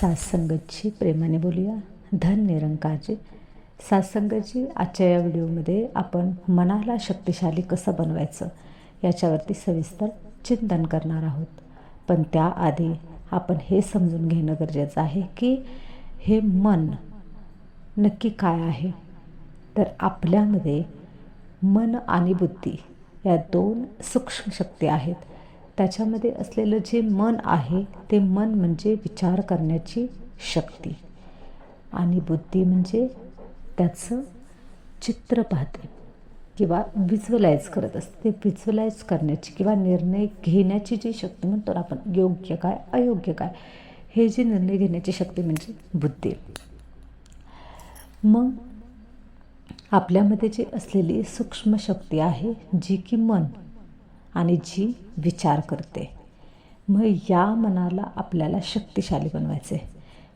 सासंगतची प्रेमाने बोलूया. धन निरंकारचे सासंगतजी आजच्या या व्हिडिओमध्ये आपण मनाला शक्तिशाली कसं बनवायचं याच्यावरती सविस्तर चिंतन करणार आहोत. पण त्याआधी आपण हे समजून घेणं गरजेचं आहे की हे मन नक्की काय आहे? तर आपल्यामध्ये मन आणि बुद्धी या दोन सूक्ष्म शक्ती आहेत. त्याच्यामध्ये असलेलं जे मन आहे ते मन म्हणजे विचार करण्याची शक्ती. आणि बुद्धी म्हणजे त्याचं चित्र पाहते किंवा विज्युअलाइज करत असते. ते विज्युअलाइज करण्याची किंवा निर्णय घेण्याची जी शक्ती म्हणतो ना आपण योग्य काय अयोग्य काय हे जे निर्णय घेण्याची शक्ती म्हणजे बुद्धी. मग आपल्यामध्ये जी असलेली सूक्ष्म शक्ती आहे जी की मन आणि जी विचार करते. मग या मनाला आपल्याला शक्तिशाली बनवायचे.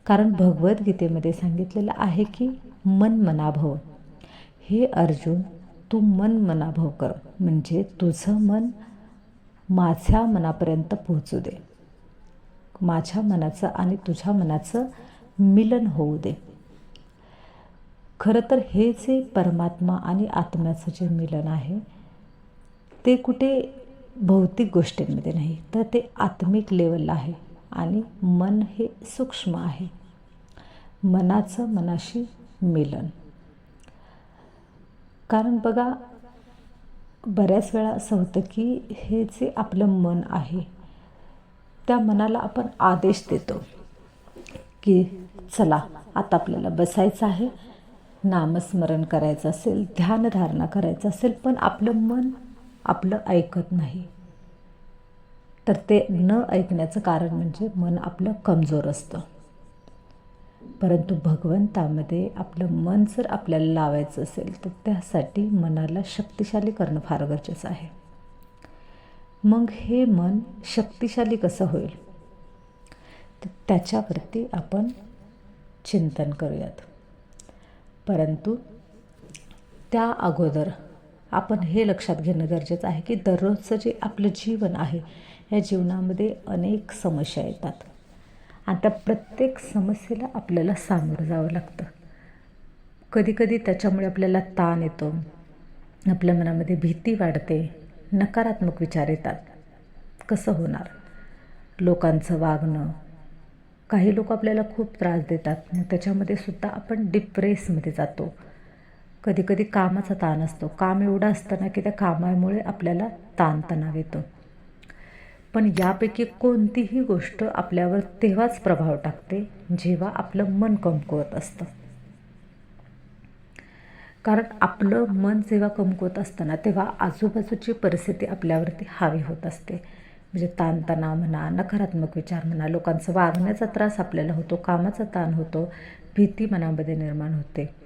कारण भगवद्गीतेमध्ये सांगितलेलं आहे की मन मनाभव. हे अर्जुन तू मन मनाभव कर. म्हणजे तुझं मन माझ्या मनापर्यंत पोहोचू दे. माझ्या मनाचं आणि तुझ्या मनाचं मिलन होऊ दे. खरं तर हे जे परमात्मा आणि आत्म्याचं जे मिलन आहे ते कुठे भौतिक गोष्टींमध्ये नाही तर ते आत्मिक लेवलला आहे आणि मन हे सूक्ष्म आहे. मनाचं मनाशी मिलन. कारण बघा बऱ्याच वेळा असं होतं की हे जे आपलं मन आहे त्या मनाला आपण आदेश देतो की चला आता आपल्याला बसायचं आहे नामस्मरण करायचं असेल ध्यानधारणा करायचं असेल पण आपलं मन आपलं ऐकत नाही. तर ते न ऐकण्याचं कारण म्हणजे मन आपलं कमजोर असतं. परंतु भगवंतामध्ये आपलं मन जर आपल्याला लावायचं असेल तर त्यासाठी मनाला शक्तिशाली करणं फार गरजेचं आहे. मग हे मन शक्तिशाली कसं होईल? तर त्याच्यावरती आपण चिंतन करूयात. परंतु त्या अगोदर आपण हे लक्षात घेणं गरजेचं आहे की दररोजचं जे आपलं जीवन आहे या जीवनामध्ये अनेक समस्या येतात. आणि त्या प्रत्येक समस्येला आपल्याला सामोरं जावं लागतं. कधीकधी त्याच्यामुळे आपल्याला ताण येतो आपल्या मनामध्ये भीती वाढते नकारात्मक विचार येतात. कसं होणार? लोकांचं वागणं. काही लोक आपल्याला खूप त्रास देतात. त्याच्यामध्ये सुद्धा आपण डिप्रेसमध्ये जातो. कधी कधी कामाचा ताण असतो. काम एवढं असतं ना की त्या कामामुळे आपल्याला ताणतणाव येतो. पण यापैकी कोणतीही गोष्ट आपल्यावर तेव्हाच प्रभाव टाकते जेव्हा आपलं मन कमकुवत असतं. कारण आपलं मन जेव्हा कमकुवत असतं ना तेव्हा आजूबाजूची परिस्थिती आपल्यावरती हावी होत असते. म्हणजे ताणतणाव म्हणा नकारात्मक विचार म्हणा लोकांचा वागण्याचा त्रास आपल्याला होतो कामाचा ताण होतो भीती मनामध्ये निर्माण होते.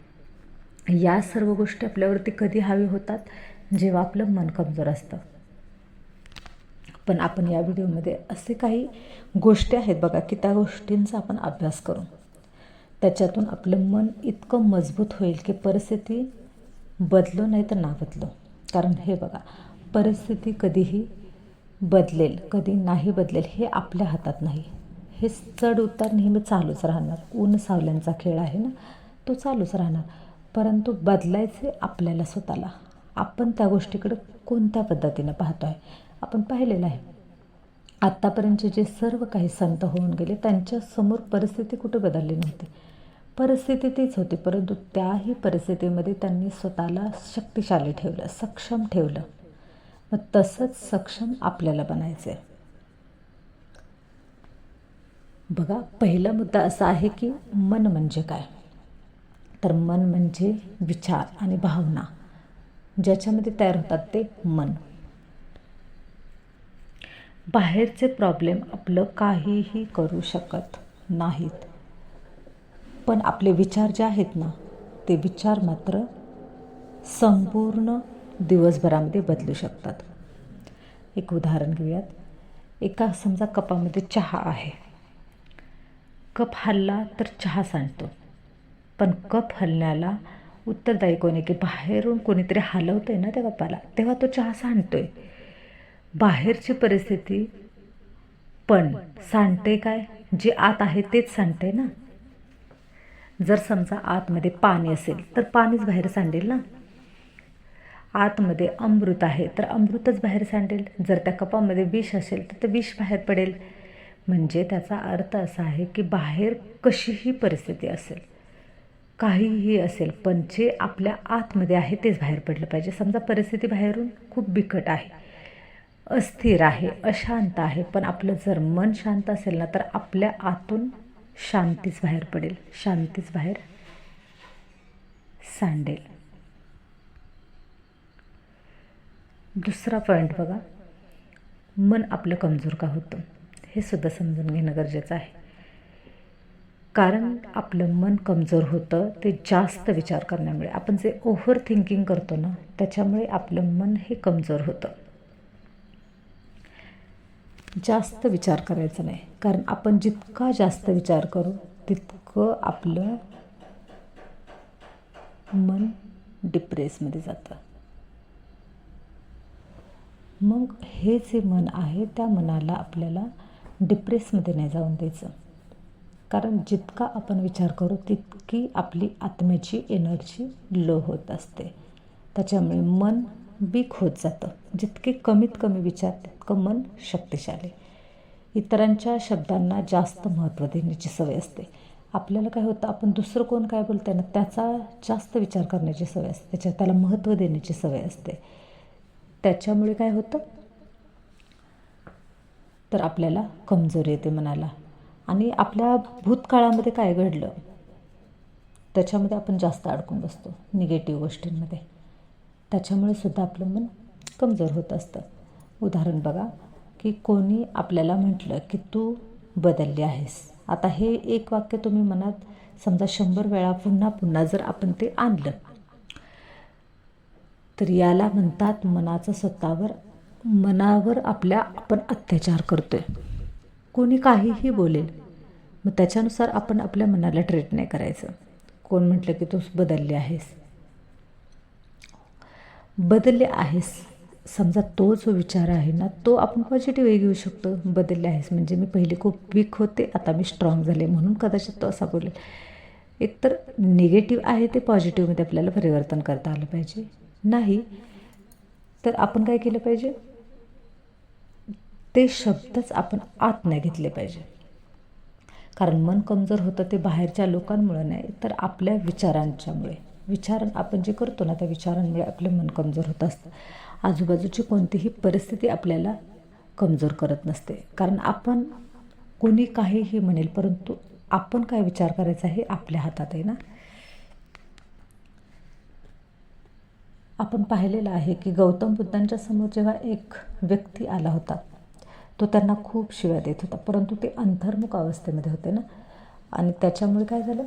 या सर्व गोष्टी आपल्यावरती कधी हवी होतात जेव्हा आपलं मन कमजोर असतं. पण आपण या व्हिडिओमध्ये असे काही गोष्टी आहेत बघा की त्या गोष्टींचा आपण अभ्यास करू. त्याच्यातून आपलं मन इतकं मजबूत होईल की परिस्थिती बदलो नाही तर ना बदलो कारण हे बघा परिस्थिती कधीही बदलेल कधी नाही बदलेल हे आपल्या हातात नाही. हे चढ उतार नेहमी चालूच राहणार. ऊन सावल्यांचा खेळ आहे ना तो चालूच राहणार. परंतु बदलायचे आपल्याला स्वतःला. आपण त्या गोष्टीकडे कोणत्या पद्धतीनं पाहतो आहे आपण पाहिलेलं आहे. आत्तापर्यंतचे जे सर्व काही संत होऊन गेले त्यांच्यासमोर परिस्थिती कुठे बदलली नव्हती? परिस्थिती तीच होती परंतु त्याही परिस्थितीमध्ये त्यांनी स्वतःला शक्तिशाली ठेवलं सक्षम ठेवलं. मग तसंच सक्षम आपल्याला बनायचं आहे बघा पहिला मुद्दा असा आहे की मन म्हणजे काय? तर मन म्हणजे विचार आणि भावना. ज्याच्यामध्ये तयार होतात ते मन. बाहेरचे प्रॉब्लेम आपलं काहीही करू शकत नाहीत. पण आपले विचार जे आहेत ना ते विचार मात्र संपूर्ण दिवसभरामध्ये बदलू शकतात. एक उदाहरण घेऊयात. एका समजा कपामध्ये चहा आहे. कप हल्ला तर चहा सांडतो. पण कप हलण्याला उत्तरदायी कोणी की बाहेरून कोणीतरी हलवतं आहे ना त्या कपाला तेव्हा तो चहा सांडतो आहे बाहेरची परिस्थिती पण सांडते काय? जे आत आहे तेच सांडते ना. जर समजा आतमध्ये पाणी असेल तर पाणीच बाहेर सांडेल ना. आतमध्ये अमृत आहे तर अमृतच बाहेर सांडेल. जर त्या कपामध्ये विष असेल तर ते विष बाहेर पडेल. म्हणजे त्याचा अर्थ असा आहे की बाहेर कशीही परिस्थिती असेल काहीही असेल पण जे आपल्या आतमध्ये आहे तेच बाहेर पडलं पाहिजे. समजा परिस्थिती बाहेरून खूप बिकट आहे अस्थिर आहे अशांत आहे पण आपलं जर मन शांत असेल ना तर आपल्या आतून शांतीच बाहेर पडेल. शांतीच बाहेर सांडेल. दुसरा पॉईंट बघा. मन आपलं कमजोर का होतं? हे सुद्धा समजून घेणं गरजेचं आहे. कारण आपलं मन कमजोर होतं ते जास्त विचार करण्यामुळे. आपण जे ओव्हर थिंकिंग करतो ना त्याच्यामुळे आपलं मन हे कमजोर होतं. जास्त विचार करायचा नाही. कारण आपण जितका जास्त विचार करू तितकं आपलं मन डिप्रेसमध्ये जातं. मग हे जे मन आहे त्या मनाला आपल्याला डिप्रेसमध्ये नाही जाऊन द्यायचं. कारण जितका आपण विचार करू तितकी आपली आत्म्याची एनर्जी लो होत असते. त्याच्यामुळे मन बीक होत जातं. जितके कमीत कमी विचार तितकं मन शक्तिशाली. इतरांच्या शब्दांना जास्त महत्त्व देण्याची सवय असते. आपल्याला काय होतं आपण दुसरं कोण काय बोलतंय ना त्याचा जास्त विचार करण्याची सवय असते. त्याच्या त्याला महत्त्व देण्याची सवय असते. त्याच्यामुळे काय होतं? तर आपल्याला कमजोरी येते मनाला. आणि आपल्या भूतकाळामध्ये काय घडलं? त्याच्यामध्ये आपण जास्त अडकून बसतो निगेटिव्ह गोष्टींमध्ये. त्याच्यामुळे सुद्धा आपलं मन कमजोर होत असतं. उदाहरण बघा की कोणी आपल्याला म्हटलं की तू बदलली आहेस. आता हे एक वाक्य तुम्ही मनात समजा शंभर वेळा पुन्हा पुन्हा जर आपण ते आणलं तर याला म्हणतात मनाचं स्वतःवर मनावर आपल्या आपण अत्याचार करतोय. कोणी काहीही बोलेल मग त्याच्यानुसार आपण आपल्या मनाला ट्रीट नाही करायचं. कोण म्हटलं की तू बदलले आहेस? बदलले आहेस. समजा तो जो विचार आहे ना तो आपण पॉझिटिव्ह घेऊ शकतो. बदलले आहेस म्हणजे मी पहिले खूप वीक होते आता मी स्ट्रॉंग झाले म्हणून कदाचित तो असा बोलेल. एकतर निगेटिव्ह आहे ते पॉझिटिव्हमध्ये आपल्याला परिवर्तन करता आलं पाहिजे. नाही तर आपण काय केलं पाहिजे? ते शब्दच आपण आत नाही घेतले पाहिजे. कारण मन कमजोर होतं ते बाहेरच्या लोकांमुळे नाही तर आपल्या विचारांच्यामुळे. विचार आपण जे करतो ना त्या विचारांमुळे आपलं मन कमजोर होत असतं. आजूबाजूची कोणतीही परिस्थिती आपल्याला कमजोर करत नसते. कारण आपण कोणी काहीही म्हणेल परंतु आपण काय विचार करायचा हे आपल्या हातात आहे ना? आपण पाहिलेलं आहे की गौतम बुद्धांच्या समोर जेव्हा एक व्यक्ती आला होता तो त्यांना खूप शिव्या देत होता. परंतु ते अंतर्मुख अवस्थेमध्ये होते ना. आणि त्याच्यामुळे काय झालं?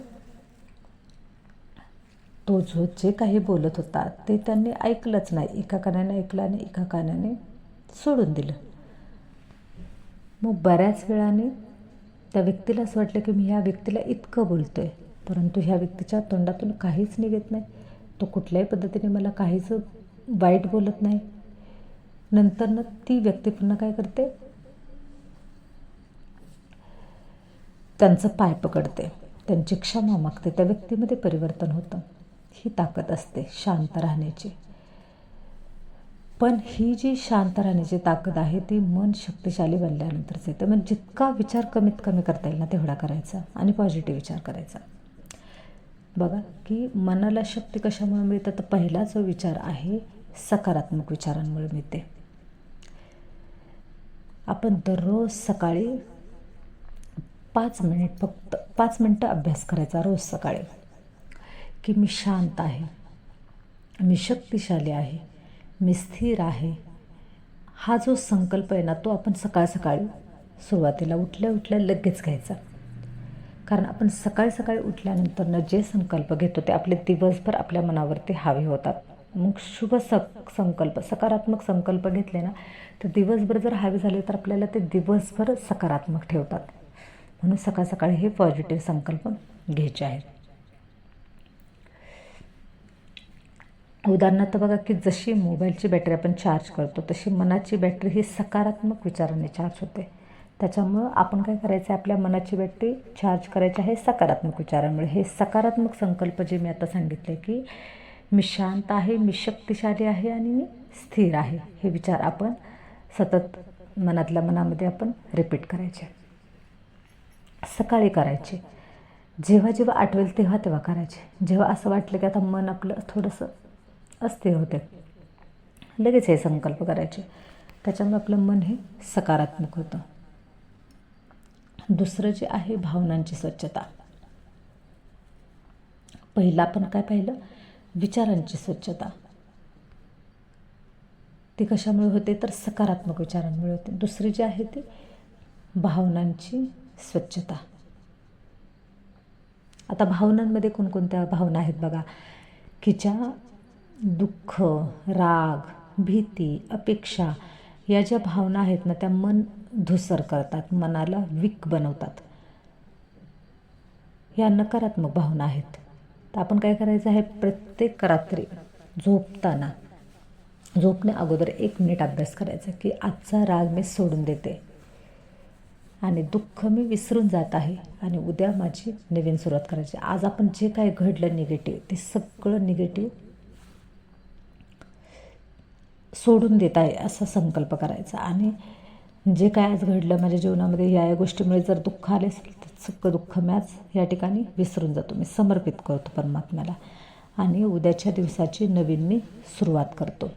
तो जो जे काही बोलत होता ते त्यांनी ऐकलंच नाही. एका कानाने ऐकलं आणि एका कानाने सोडून दिलं. मग बऱ्याच वेळाने त्या व्यक्तीला असं वाटलं की मी ह्या व्यक्तीला इतकं बोलतो आहे परंतु ह्या व्यक्तीच्या तोंडातून काहीच निघत नाही. तो कुठल्याही पद्धतीने मला काहीच वाईट बोलत नाही. नंतरनं ती व्यक्ती पुन्हा काय करते? त्यांचं पाय पकडते. त्यांची क्षमा मागते. त्या व्यक्तीमध्ये परिवर्तन होतं. ही ताकद असते शांत राहण्याची. पण ही जी शांत राहण्याची ताकद आहे ती मन शक्तिशाली बनल्यानंतरच येते. मग जितका विचार कमीत कमी करता येईल ना तेवढा करायचा आणि पॉझिटिव्ह विचार करायचा. बघा की मनाला शक्ती कशामुळे मिळतं? तर पहिला जो विचार आहे सकारात्मक विचारांमुळे मिळते. आपण दररोज सकाळी पाच मिनिट फक्त पाच मिनटं अभ्यास करायचा रोज सकाळी. की मी शांत आहे. मी शक्तिशाली आहे. मी स्थिर आहे. हा जो संकल्प आहे ना तो आपण सकाळ सकाळी सुरुवातीला उठल्या उठल्या लगेच घ्यायचा. कारण आपण सकाळी सकाळी उठल्यानंतरनं जे संकल्प घेतो ते आपले दिवसभर आपल्या मनावरती हवे होतात. मग शुभ सक संकल्प सकारात्मक संकल्प घेतले ना तर दिवसभर जर हवे झाले तर आपल्याला ते दिवसभर सकारात्मक ठेवतात. म्हणून सकाळ सकाळी हे पॉझिटिव्ह संकल्प घ्यायचे आहेत. उदाहरणार्थ बघा की जशी मोबाईलची बॅटरी आपण चार्ज करतो तशी मनाची बॅटरी ही सकारात्मक विचाराने चार्ज होते. त्याच्यामुळं आपण काय करायचं आहे आपल्या मनाची बॅटरी चार्ज करायची आहे सकारात्मक विचारांमुळे. हे सकारात्मक संकल्प जे मी आता सांगितले की मी शांत आहे मी शक्तिशाली आहे आणि मी स्थिर आहे हे विचार आपण सतत मनातल्या मनामध्ये आपण रिपीट करायचे सकाळी करायचे. जेव्हा जेव्हा आठवेल तेव्हा तेव्हा करायचे. जेव्हा असं वाटलं की आता मन आपलं थोडंसं अस्थिर होते लगेच हे संकल्प करायचे. त्याच्यामुळे आपलं मन हे सकारात्मक होतं. दुसरं जे आहे भावनांची स्वच्छता. पहिलं आपण काय पाहिलं? विचारांची स्वच्छता. ती कशामुळे होते? तर सकारात्मक विचारांमुळे होते. दुसरी जी आहे ती भावनांची स्वच्छता. आता भावनांमध्ये कोणकोणत्या भावना आहेत बघा? की ज्या दुःख राग भीती अपेक्षा या ज्या भावना आहेत ना त्या मन धुसर करतात मनाला विक बनवतात. या नकारात्मक भावना आहेत. तर आपण काय करायचं आहे? प्रत्येक रात्री झोपताना झोपण्या अगोदर एक मिनिट अभ्यास करायचा की आजचा राग मी सोडून देते. आणि दुःख मी विसरून जात आहे. आणि उद्या माझी नवीन सुरुवात करायची. आज आपण जे काय घडलं निगेटिव्ह ते सगळं निगेटिव्ह सोडून देत आहे असा संकल्प करायचा. आणि जे काय आज घडलं माझ्या जीवनामध्ये या या गोष्टीमुळे जर दुःख आले असेल तर सगळं दुःख मी आज या ठिकाणी विसरून जातो. मी समर्पित करतो परमात्म्याला. आणि उद्याच्या दिवसाची नवीन मी सुरुवात करतो.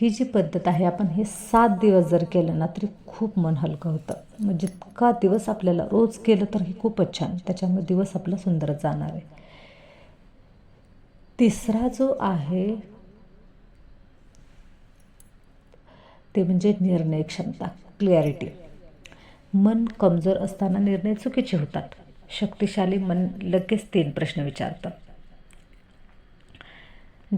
ही जी पद्धत आहे आपण हे सात दिवस जर केलं ना तरी खूप मन हलकं होतं. मग जितका दिवस आपल्याला रोज केलं तर हे खूपच छान. त्याच्यामुळे दिवस आपला सुंदर जाणार आहे. तिसरा जो आहे ते म्हणजे निर्णय क्षमता क्लिअरिटी मन कमजोर असताना निर्णय चुकीचे होतात. शक्तिशाली मन लगेच तीन प्रश्न विचारतं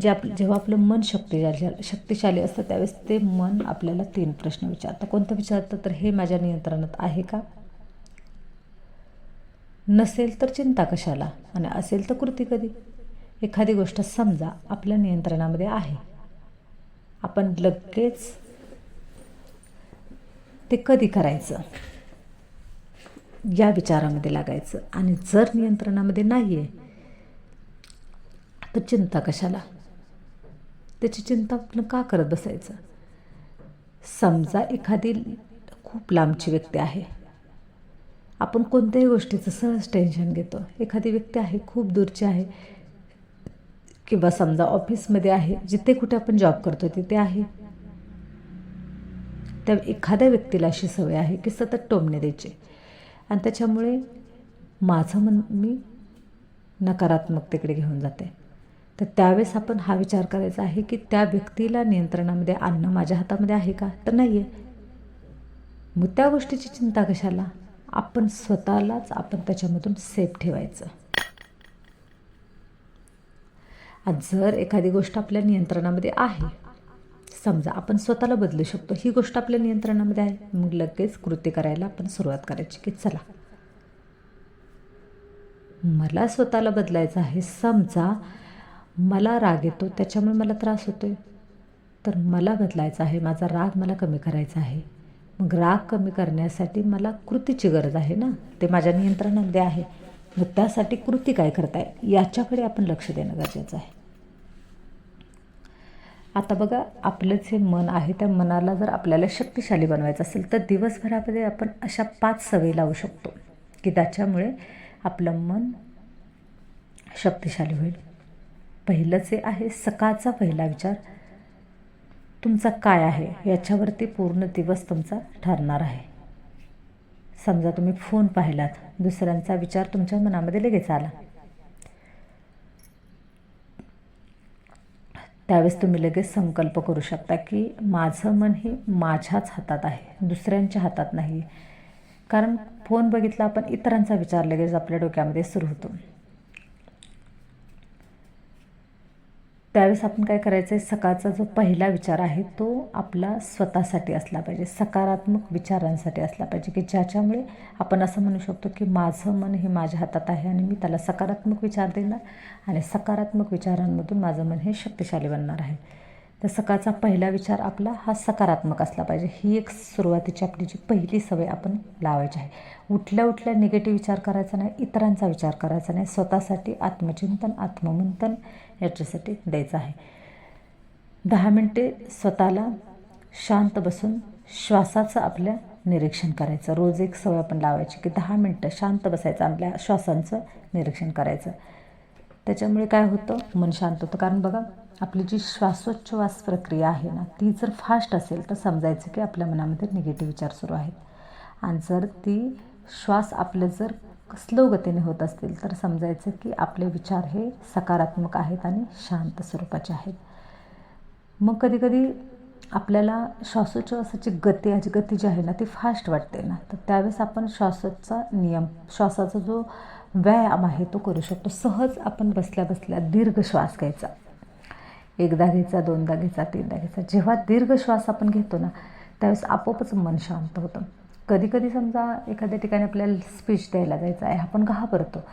जे आप जेव्हा आपलं मन शक्तिशाली शक्तिशाली असतं त्यावेळेस ते मन आपल्याला तीन प्रश्न विचारतं. कोणतं विचारतं? तर हे माझ्या नियंत्रणात आहे का? नसेल तर चिंता कशाला? आणि असेल तर कृती कधी? एखादी गोष्ट समजा आपल्या नियंत्रणामध्ये आहे. आपण लगेच ते कधी करायचं? या विचारामध्ये लागायचं. आणि जर नियंत्रणामध्ये नाही आहे तर चिंता कशाला? त्याची चिंता आपण का करत बसायचं? समजा एखादी खूप लांबची व्यक्ती आहे. आपण कोणत्याही गोष्टीचं सहज टेन्शन घेतो. एखादी व्यक्ती आहे खूप दूरची आहे किंवा समजा ऑफिसमध्ये आहे जिथे कुठे आपण जॉब करतो तिथे आहे. त्या एखाद्या व्यक्तीला अशी सवय आहे की सतत टोमणे द्यायचे. आणि त्याच्यामुळे माझं मन मी नकारात्मकतेकडे घेऊन जाते. तर त्यावेळेस आपण हा विचार करायचा आहे की त्या व्यक्तीला नियंत्रणामध्ये आणणं माझ्या हातामध्ये आहे का? तर नाही आहे मग त्या गोष्टीची चिंता कशाला? आपण स्वतःलाच आपण त्याच्यामधून सेफ ठेवायचं. जर एखादी गोष्ट आपल्या नियंत्रणामध्ये आहे समजा आपण स्वतःला बदलू शकतो ही गोष्ट आपल्या नियंत्रणामध्ये आहे मग लगेच कृती करायला आपण सुरुवात करायची की चला. मला स्वतःला बदलायचं आहे समजा मला राग येतो त्याच्यामुळे मला त्रास होतो आहे तर मला बदलायचा आहे माझा राग मला कमी करायचा आहे. मग राग कमी करण्यासाठी मला कृतीची गरज आहे ना? ते माझ्या नियंत्रणामध्ये आहे. मग त्यासाठी कृती काय करताय? याच्याकडे आपण लक्ष देणं गरजेचं आहे. आता बघा आपलं जे मन आहे त्या मनाला जर आपल्याला शक्तिशाली बनवायचं असेल तर दिवसभरामध्ये आपण अशा पाच सवयी लावू शकतो. की त्याच्यामुळे आपलं मन शक्तिशाली होईल. पहिलं जे आहे सकाळचा पहिला विचार. तुमचा काय आहे? याच्यावरती पूर्ण दिवस तुमचा ठरणार आहे. समजा तुम्ही फोन पाहिलात दुसऱ्यांचा विचार तुमच्या मनामध्ये लगेच आला. त्यावेळेस तुम्ही लगेच संकल्प करू शकता की माझं मन हे माझ्याच हातात आहे दुसऱ्यांच्या हातात नाही. कारण फोन बघितला आपण इतरांचा विचार लगेच आपल्या डोक्यामध्ये सुरू होतो. त्यावेळेस आपण काय करायचं आहे सकाळचा जो पहिला विचार आहे तो आपला स्वतःसाठी असला पाहिजे. सकारात्मक विचारांसाठी असला पाहिजे की ज्याच्यामुळे आपण असं म्हणू शकतो की माझं मन हे माझ्या हातात आहे आणि मी त्याला सकारात्मक विचार देणार आणि सकारात्मक विचारांमधून माझं मन हे शक्तिशाली बनणार आहे. तर सकाळचा पहिला विचार आपला हा सकारात्मक असला पाहिजे. ही एक सुरुवातीची आपली जी पहिली सवय आपण लावायची आहे. उठल्या उठल्या निगेटिव्ह विचार करायचा नाही इतरांचा विचार करायचा नाही. स्वतःसाठी आत्मचिंतन आत्ममंथन याच्यासाठी द्यायचं आहे. दहा मिनटे स्वतःला शांत बसून श्वासाचं आपल्या निरीक्षण करायचं. रोज एक सवय आपण लावायची की दहा मिनटं शांत बसायचं आपल्या श्वासांचं निरीक्षण करायचं. त्याच्यामुळे काय होतं? मन शांत होतं. कारण बघा आपली जी श्वासोच्छ्वास प्रक्रिया आहे ना ती जर फास्ट असेल तर समजायचं की आपल्या मनामध्ये निगेटिव्ह विचार सुरू आहेत. आणि जर ती श्वास आपलं जर स्लो गतीने होत असतील तर समजायचं की आपले विचार हे सकारात्मक आहेत आणि शांत स्वरूपाचे आहेत. मग कधीकधी आपल्याला श्वासोच्छ्वासाची गती याची गती जी आहे ना ती फास्ट वाटते ना. तर त्यावेळेस आपण श्वासाचा नियम श्वासाचा जो व्यायाम आहे तो करू शकतो. सहज आपण बसल्या बसल्या दीर्घ श्वास घ्यायचा. एकदा घ्यायचा दोनदा घ्यायचा तीनदा घ्यायचा. जेव्हा दीर्घ श्वास आपण घेतो ना त्यावेळेस आपोआपच मन शांत होतं. कधी कधी समजा एखाद्या ठिकाणी आपल्याला स्पीच द्यायला जायचं आहे आपण घाबरतो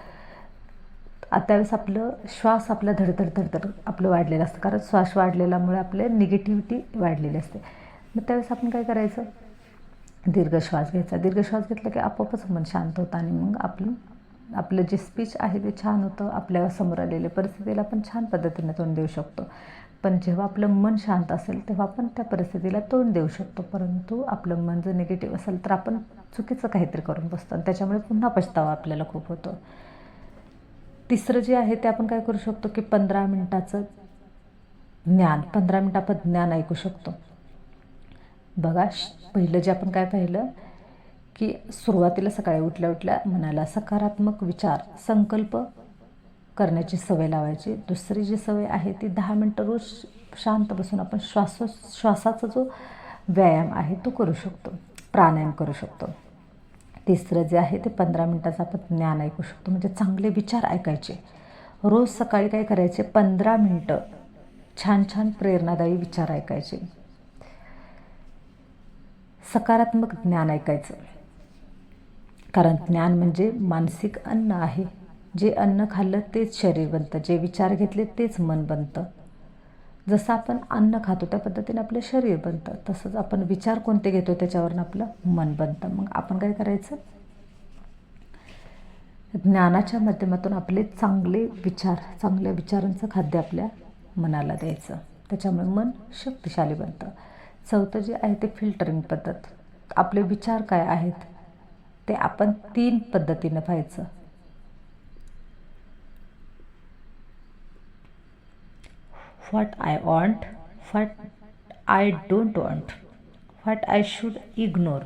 त्यावेळेस आपलं श्वास आपला धडधड धडधड आपलं वाढलेलं असतं. कारण श्वास वाढलेल्यामुळे आपले निगेटिव्हिटी वाढलेली असते. मग त्यावेळेस आपण काय करायचं? दीर्घ श्वास घ्यायचा. दीर्घ श्वास घेतला की आपोआपच मन शांत होतं आणि मग आपलं आपलं जे स्पीच आहे ते छान होतं. आपल्यासमोर आलेल्या परिस्थितीला आपण छान पद्धतीने तोंड देऊ शकतो. पण जेव्हा आपलं मन शांत असेल तेव्हा आपण त्या परिस्थितीला तोंड देऊ शकतो. परंतु आपलं मन जर निगेटिव्ह असेल तर आपण चुकीचं काहीतरी करून बसतो आणि त्याच्यामुळे पुन्हा पछतावा आपल्याला खूप होतो. तिसरं जे आहे ते आपण काय करू शकतो की पंधरा मिनटाचं ज्ञान पंधरा मिनटं आपण ज्ञान ऐकू शकतो. बघा पहिलं जे आपण काय पाहिलं की सुरुवातीला सकाळी उठल्या उठल्या मनाला सकारात्मक विचार संकल्प करण्याची सवय लावायची. दुसरी जी सवय आहे ती दहा मिनटं रोज शांत बसून आपण श्वासो श्वासाचा जो व्यायाम आहे तो करू शकतो. प्राणायाम करू शकतो. तिसरं जे आहे ते पंधरा मिनटाचं आपण ज्ञान ऐकू शकतो. म्हणजे चांगले विचार ऐकायचे. रोज सकाळी काय करायचे? पंधरा मिनटं छान छान प्रेरणादायी विचार ऐकायचे. सकारात्मक ज्ञान ऐकायचं. कारण ज्ञान म्हणजे मानसिक अन्न आहे. जे अन्न खाल्लं तेच शरीर बनतं जे विचार घेतले तेच मन बनतं. जसं आपण अन्न खातो त्या पद्धतीने आपलं शरीर बनतं. तसंच आपण विचार कोणते घेतो त्याच्यावरून आपलं मन बनतं. मग आपण काय करायचं? ज्ञानाच्या माध्यमातून आपले चांगले विचार चांगल्या विचारांचं खाद्य आपल्या मनाला द्यायचं. त्याच्यामुळे मन शक्तिशाली बनतं. चौथं जे आहे ते फिल्टरिंग पद्धत. आपले विचार काय आहेत ते आपण तीन पद्धतीनं पाहायचं what I want what I don't want what I should ignore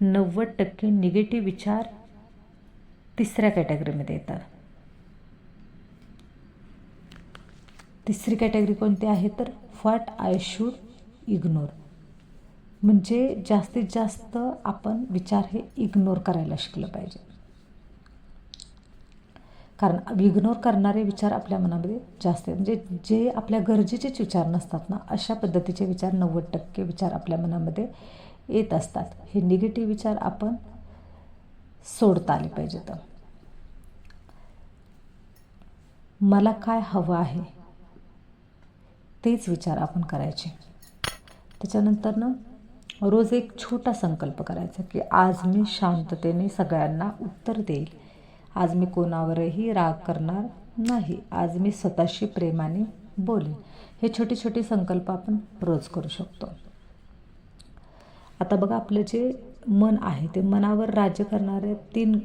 नव्वद टक्के निगेटिव्ह विचार तिसऱ्या कॅटेगरीमध्ये येतात. तिसरी कॅटेगरी कोणती आहे तर व्हॉट आय शूड इग्नोर म्हणजे जास्तीत जास्त आपण विचार हे इग्नोर करायला शिकलं पाहिजे. कारण इग्नोर करणारे विचार आपल्या मनामध्ये जास्त आहेत. म्हणजे जे आपल्या गरजेचेच विचार नसतात ना अशा पद्धतीचे विचार नव्वद टक्के विचार आपल्या मनामध्ये येत असतात. हे निगेटिव्ह विचार आपण सोडता आले पाहिजेत. मला काय हवं आहे? तेच विचार आपण करायचे. त्याच्यानंतर ना रोज एक छोटा संकल्प करायचा की आज मी शांततेने सगळ्यांना उत्तर देईल. आज मी कोणावरही राग करणार नाही. आज मी स्वतःशी प्रेमाने बोलेन. हे छोटे छोटे संकल्प आपण रोज करू शकतो. आता बघा आपलं जे मन आहे ते मनावर राज्य करणारे तीन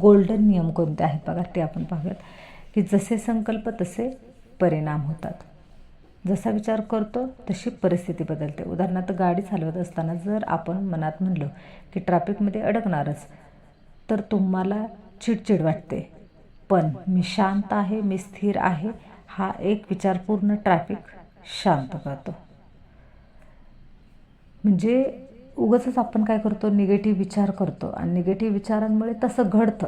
गोल्डन नियम कोणते आहेत बघा ते आपण पाहूयात. की जसे संकल्प तसे परिणाम होतात. जसा विचार करतो तशी परिस्थिती बदलते. उदाहरणार्थ गाडी चालवत असताना जर आपण मनात म्हणलो की ट्रॅफिकमध्ये अडकणारच तर तुम्हाला चिडचिड वाटते. पण मी शांत आहे मी स्थिर आहे हा एक विचार पूर्ण ट्रॅफिक शांत करतो. म्हणजे उगच आपण काय करतो निगेटिव्ह विचार करतो आणि निगेटिव्ह विचारांमुळे तसं घडतं.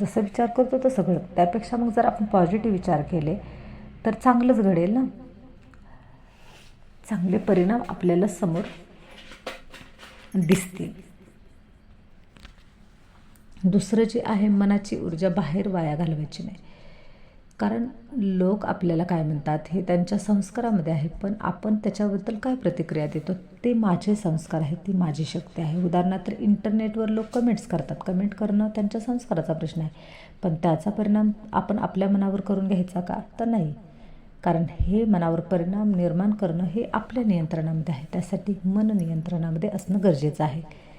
जसं विचार करतो तसं घडतं. त्यापेक्षा मग जर आपण पॉझिटिव्ह विचार केले तर चांगलंच घडेल ना? चांगले परिणाम आपल्याला समोर दिसतील. दुसरं जे आहे मनाची ऊर्जा बाहेर वाया घालवायची नाही. कारण लोक आपल्याला काय म्हणतात हे त्यांच्या संस्कारामध्ये आहे पण आपण त्याच्याबद्दल काय प्रतिक्रिया देतो? ते माझे संस्कार आहेत ती माझी शक्ती आहे. उदाहरणार्थ इंटरनेटवर लोक कमेंट्स करतात. कमेंट करणं त्यांच्या संस्काराचा प्रश्न आहे. पण त्याचा परिणाम आपण आपल्या मनावर करून घ्यायचा का? तर नाही. कारण हे मनावर परिणाम निर्माण करणं हे आपल्या नियंत्रणामध्ये आहे. त्यासाठी मन नियंत्रणामध्ये असणं गरजेचं आहे.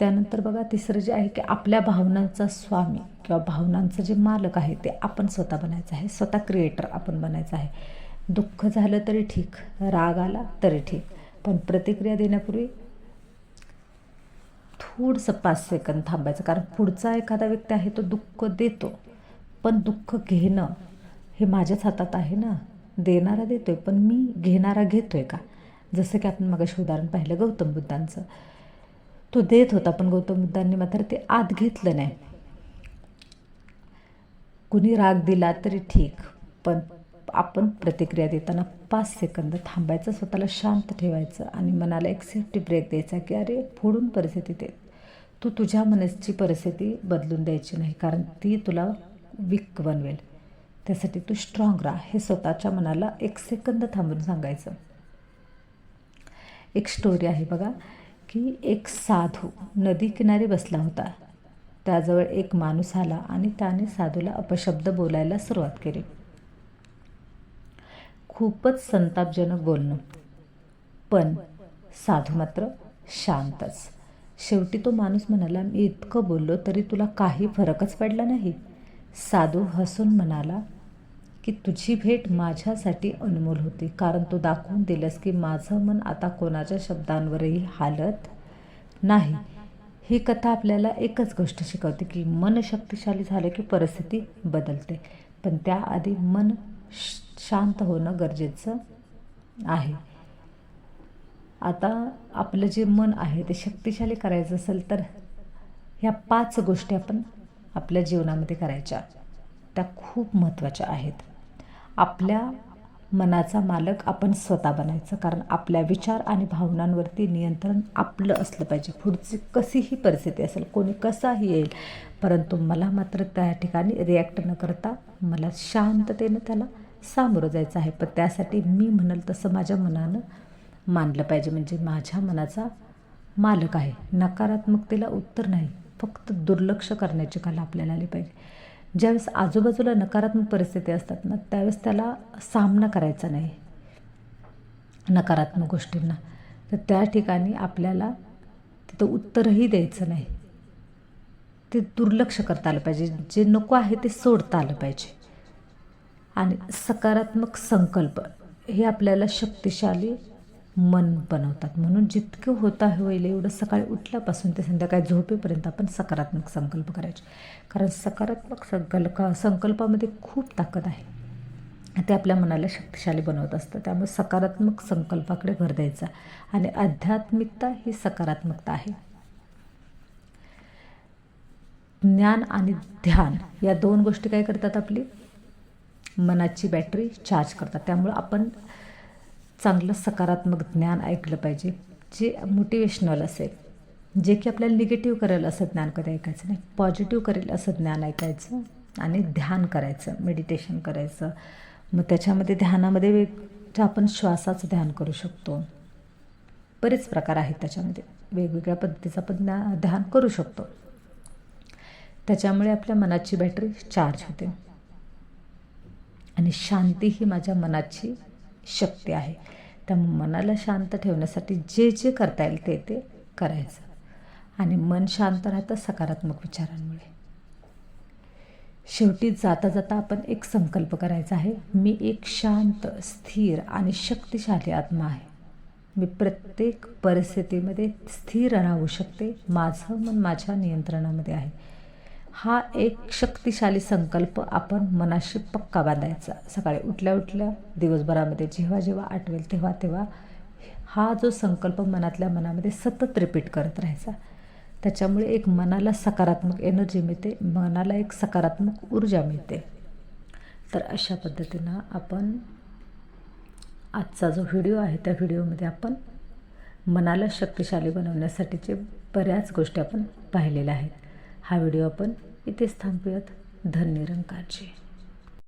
त्यानंतर बघा तिसरं जे आहे की आपल्या भावनांचा स्वामी किंवा भावनांचं जे मालक आहे ते आपण स्वतः बनायचं आहे. स्वतः क्रिएटर आपण बनायचं आहे. दुःख झालं तरी ठीक राग आला तरी ठीक. पण प्रतिक्रिया देण्यापूर्वी थोडंसं पाच सेकंद थांबायचं. कारण पुढचा एखादा व्यक्ती आहे तो दुःख देतो. पण दुःख घेणं हे माझ्याच हातात आहे ना. देणारा देतो आहे पण मी घेणारा घेतो आहे का? जसं की आपण मगाशी उदाहरण पाहिलं गौतम बुद्धांचं. तो देत होता पण गौतम बुद्धांनी मात्र ते आत घेतलं नाही. कुणी राग दिला तरी ठीक पण आपण प्रतिक्रिया देताना पाच सेकंद थांबायचं स्वतःला शांत ठेवायचं आणि मनाला एक सेफ्टी ब्रेक द्यायचा की अरे फोडून परिस्थिती दे. तू तुझ्या मनाची परिस्थिती बदलून द्यायची नाही कारण ती तुला वीक बनवेल. त्यासाठी तू स्ट्रॉंग राहा. हे स्वतःच्या मनाला एक सेकंद थांबून सांगायचं. एक स्टोरी आहे बघा. की एक साधू नदी किनारी बसला होता. त्याजवळ एक माणूस आला आणि त्याने साधूला अपशब्द बोलायला सुरुवात केली. खूपच संतापजनक बोलणं. पण साधू मात्र शांतच. शेवटी तो माणूस म्हणाला मी इतकं बोललो तरी तुला काही फरकच पडला नाही? साधू हसून म्हणाला की तुझी भेट माझ्यासाठी अनमोल होती. कारण तू दाखवून दिलंस की माझं मन आता कोणाच्या शब्दांवरही हालत नाही. ही कथा आपल्याला एकच गोष्ट शिकवते की मन शक्तिशाली झालं की परिस्थिती बदलते. पण त्याआधी मन शांत होणं गरजेचं आहे. आता आपलं जे मन आहे ते शक्तिशाली करायचं असेल तर ह्या पाच गोष्टी आपण आपल्या जीवनामध्ये करायच्या. त्या खूप महत्त्वाच्या आहेत. आपल्या मनाचा मालक आपण स्वतः बनायचं. कारण आपल्या विचार आणि भावनांवरती नियंत्रण आपलं असलं पाहिजे. पुढची कशीही परिस्थिती असेल कोणी कसाही येईल परंतु मला मात्र त्या ठिकाणी रिॲक्ट न करता मला शांततेनं त्याला सामोरं जायचं आहे. पण त्यासाठी मी म्हणाल तसं माझ्या मनानं मानलं पाहिजे. म्हणजे माझ्या मनाचा मालक आहे. नकारात्मकतेला उत्तर नाही. फक्त दुर्लक्ष करण्याची कला आपल्याला आली पाहिजे. ज्यावेळेस आजूबाजूला नकारात्मक परिस्थिती असतात ना त्यावेळेस त्याला सामना करायचा नाही. नकारात्मक गोष्टींना. तर त्या ठिकाणी आपल्याला तिथं उत्तरही द्यायचं नाही. ते दुर्लक्ष करता आलं पाहिजे. जे नको आहे ते सोडता आलं पाहिजे. आणि सकारात्मक संकल्प हे आपल्याला शक्तिशाली मन बनवतात. म्हणून जितकं होता होईल एवढं सकाळी उठल्यापासून ते संध्याकाळी झोपेपर्यंत आपण सकारात्मक संकल्प करायचे. कारण सकारात्मक संकल्प संकल्पामध्ये खूप ताकद आहे. ते आपल्या मनाला शक्तिशाली बनवत असतं. त्यामुळे सकारात्मक संकल्पाकडे भर द्यायचा. आणि आध्यात्मिकता ही सकारात्मकता आहे. ज्ञान आणि ध्यान या दोन गोष्टी काय करतात आपली? मनाची बॅटरी चार्ज करतात. त्यामुळं आपण चांगलं सकारात्मक ज्ञान ऐकलं पाहिजे. जे मोटिवेशनल असेल जे की आपल्याला निगेटिव्ह करेल असं ज्ञान कधी ऐकायचं नाही. पॉझिटिव्ह करेल असं ज्ञान ऐकायचं आणि ध्यान करायचं मेडिटेशन करायचं. मग त्याच्यामध्ये ध्यानामध्ये वेग आपण श्वासाचं ध्यान करू शकतो. बरेच प्रकार आहेत त्याच्यामध्ये. वेगवेगळ्या पद्धतीचं आपण ध्यान करू शकतो. त्याच्यामुळे आपल्या मनाची बॅटरी चार्ज होते. आणि शांती ही माझ्या मनाची शक्ती आहे. त्या मनाला शांत ठेवण्यासाठी जे जे करता येईल ते ते करायचं. आणि मन शांत राहतं सकारात्मक विचारांमुळे. शेवटी जाता जाता आपण एक संकल्प करायचा आहे. मी एक शांत स्थिर आणि शक्तिशाली आत्मा आहे. मी प्रत्येक परिस्थितीमध्ये स्थिर राहू शकते. माझं मन माझ्या नियंत्रणामध्ये आहे. हा एक शक्तिशाली संकल्प आपण मनाशी पक्का बांधायचा. सकाळी उठल्या उठल्या दिवसभरामध्ये जेव्हा जेव्हा आठवेल तेव्हा तेव्हा हा जो संकल्प मनातल्या मनामध्ये सतत रिपीट करत राहायचा. त्याच्यामुळे एक मनाला सकारात्मक एनर्जी मिळते मनाला एक सकारात्मक ऊर्जा मिळते. तर अशा पद्धतीनं आपण आजचा जो व्हिडिओ आहे त्या व्हिडिओमध्ये आपण मनाला शक्तिशाली बनवण्यासाठीचे बऱ्याच गोष्टी आपण पाहिलेल्या आहेत. हा व्हिडिओ आपण इथे थांबूयात. धन्य रंगाची.